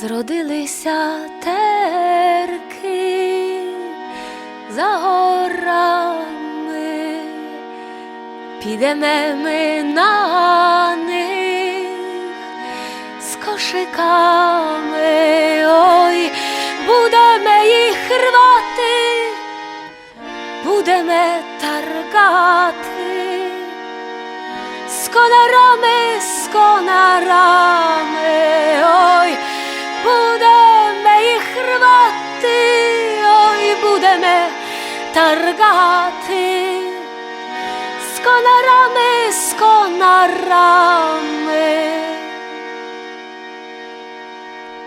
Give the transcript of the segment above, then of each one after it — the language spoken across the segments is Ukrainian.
Зродилися терки за горами, підемо ми на них з кошиками, ой, будемо їх рвати, будемо таргати з конарами, з конарами, ой, таргати з конарами, з конарами.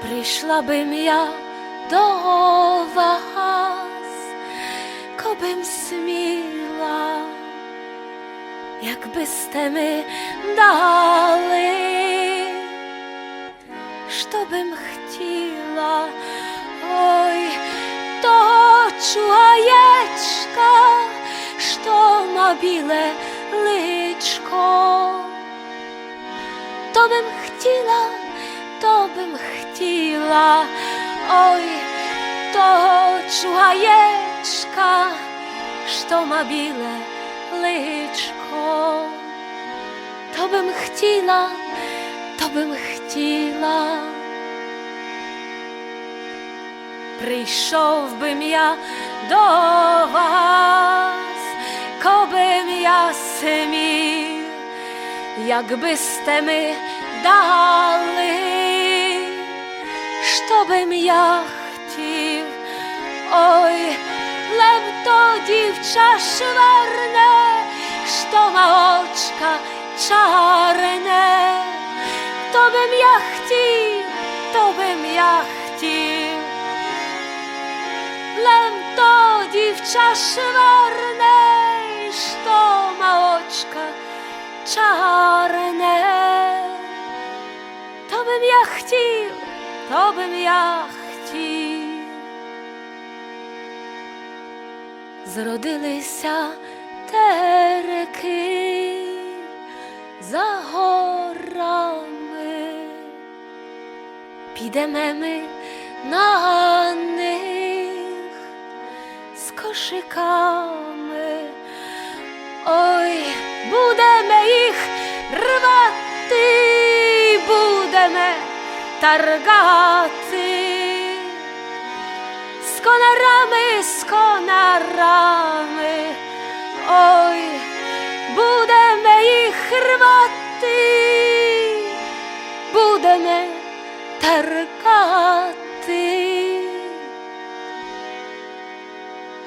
Прийшла бим я до вас, кобим сміла якби сте ми дали, що бим хотіла, ой, того чугаєчка, біле личко, то бим хотіла, то бим хотіла, ой, того чугаєчка, що ма біле личко, то бим хотіла, то бим хотіла. Прийшов бим я до вас, якби сте ми дали, що бим я хотів, ой, лев то дівча шверне, що ма очка чарне, то бим я хотів, то бим я хотів. Лем то дівча шверне, то бим я хотів, то бим я хотів. Зродилися тереки за горами, підемо ми на них з кошиками, ой, будемо їх рвати, будемо таргати з конарами, з конарами, ой, будемо їх рвати, будемо таркати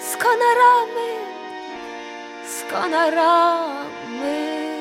з конарами, з конарами.